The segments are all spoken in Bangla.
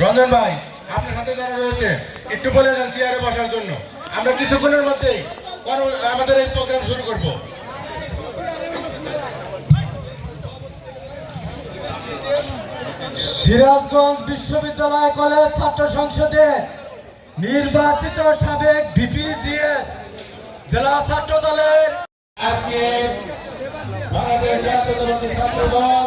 রঞ্জন ভাই, আপনার সাথে যারা রয়েছে, একটু বলে যান চেয়ারে বসার জন্য। আমরা কিছুক্ষণের মধ্যেই আমাদের এই প্রোগ্রাম শুরু করব। সিরাজগঞ্জ বিশ্ববিদ্যালয় কলেজ ছাত্র সংসদের নির্বাচিত সাবেক বিপিজিএস জেলা ছাত্র দলের আজকে বাংলাদেশ জাতীয়তাবাদী ছাত্র দল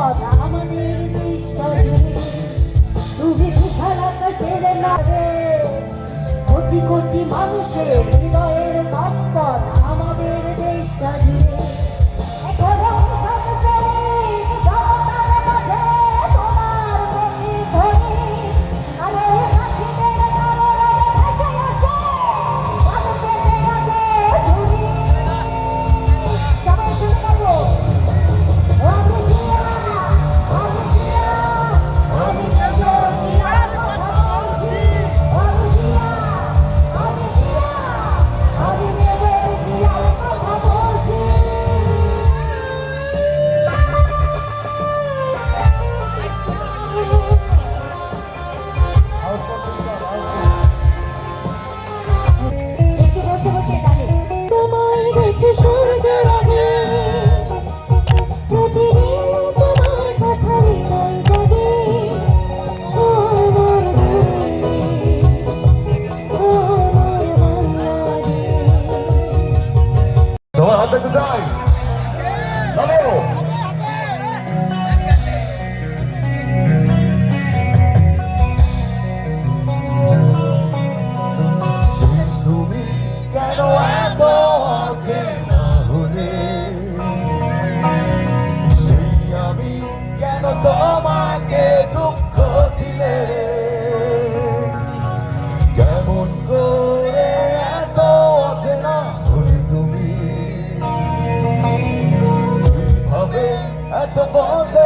পথ আমাদের কৃষ্ণ জুড়ে কোটি কোটি মানুষের হৃদয়ের কথা أتفوز